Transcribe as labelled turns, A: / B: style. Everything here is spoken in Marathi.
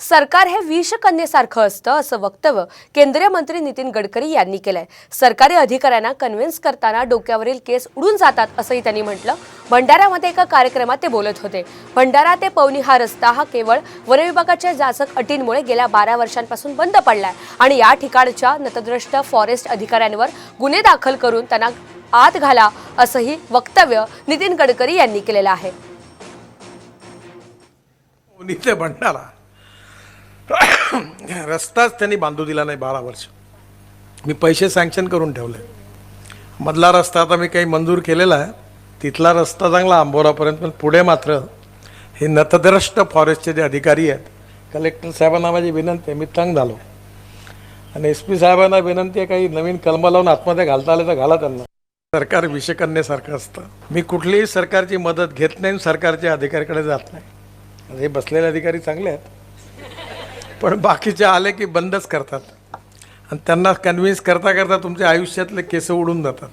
A: सरकार हे विषकन्येसारखं असतं असं वक्तव्य केंद्रीय मंत्री नितीन गडकरी यांनी केलंय. सरकारी अधिकाऱ्यांना कन्व्हिन्स करताना डोक्यावरील केस उडून जातात असंही त्यांनी म्हटलं. भंडाऱ्यामध्ये एका कार्यक्रमात ते बोलत होते. भंडारा ते पवनी हा रस्ता हा केवळ वनविभागाच्या जाचक अटींमुळे गेल्या बारा वर्षांपासून बंद पडलाय आणि या ठिकाणच्या नतद्रष्ट फॉरेस्ट अधिकाऱ्यांवर गुन्हे दाखल करून त्यांना आत घाला असंही वक्तव्य नितीन गडकरी यांनी केलेलं आहे.
B: भंडारा. रस्ताच त्यांनी बांधू दिला नाही बारा वर्ष. मी पैसे सँक्शन करून ठेवले. मधला रस्ता आता मी काही मंजूर केलेला आहे. तिथला रस्ता चांगला आंबोरापर्यंत पण पुढे मात्र हे नतद्रष्ट फॉरेस्टचे जे अधिकारी आहेत कलेक्टर साहेबांना माझी विनंती आहे मी तंग झालो. आणि एस पी साहेबांना विनंती आहे काही नवीन कलम लावून आतमध्ये घालता आले तर घाला त्यांना. सरकार विषकन्यासारखं असतं. मी कुठलीही सरकारची मदत घेत नाही आणि सरकारच्या अधिकाऱ्याकडे जात नाही. हे बसलेले अधिकारी चांगले आहेत. पण बाकीचे आले की बंदच करतात. आणि त्यांना कन्व्हिन्स करता करता तुमच्या आयुष्यातले केस उडून जातात.